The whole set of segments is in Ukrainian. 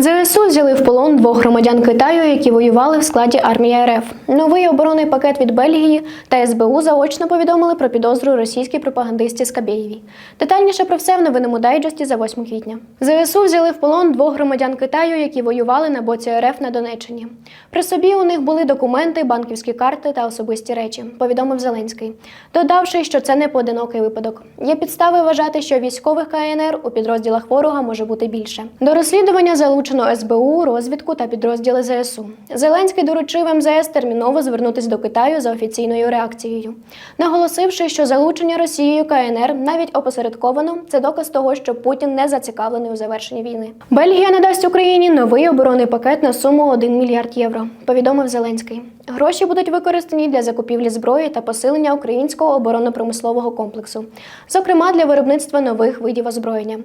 ЗСУ взяли в полон двох громадян Китаю, які воювали в складі армії РФ. Новий оборонний пакет від Бельгії та СБУ заочно повідомили про підозру російській пропагандисті Скабєєвій. Детальніше про все в новинному дайджесті за 8 квітня. ЗСУ взяли в полон двох громадян Китаю, які воювали на боці РФ на Донеччині. При собі у них були документи, банківські карти та особисті речі, повідомив Зеленський, додавши, що це не поодинокий випадок. Є підстави вважати, що військових КНР у підрозділах ворога може бути більше. До розслідування залучено СБУ, розвідку та підрозділи ЗСУ. Зеленський доручив МЗС терміново звернутися до Китаю за офіційною реакцією, наголосивши, що залучення Росією КНР навіть опосередковано це доказ того, що Путін не зацікавлений у завершенні війни. Бельгія надасть Україні новий оборонний пакет на суму 1 мільярд євро. Повідомив Зеленський. Гроші будуть використані для закупівлі зброї та посилення українського оборонно-промислового комплексу, зокрема для виробництва нових видів озброєння.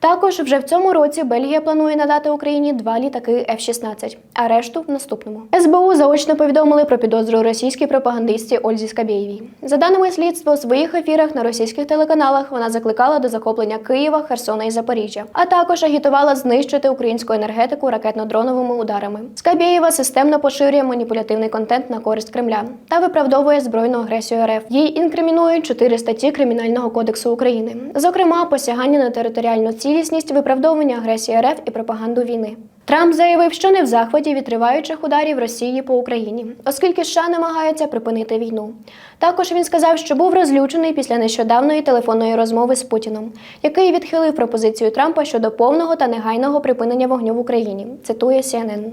Також вже в цьому році Бельгія планує надати Україні два літаки F-16, а решту в наступному. СБУ заочно повідомили про підозру російській пропагандистці Ользі Скабєєвій. За даними слідства, у своїх ефірах на російських телеканалах вона закликала до захоплення Києва, Херсона і Запоріжжя, а також агітувала знищити українську енергетику ракетно-дроновими ударами. Скабєєва системно поширює маніпулятивний контент на користь Кремля та виправдовує збройну агресію РФ. Їй інкримінують чотири статті Кримінального кодексу України, зокрема посягання на територіальну цілісність, виправдовування агресії РФ і пропаганду війни. Трамп заявив, що не в захваті від триваючих ударів Росії по Україні, оскільки США намагаються припинити війну. Також він сказав, що був розлючений після нещодавної телефонної розмови з Путіном, який відхилив пропозицію Трампа щодо повного та негайного припинення вогню в Україні. Цитує CNN.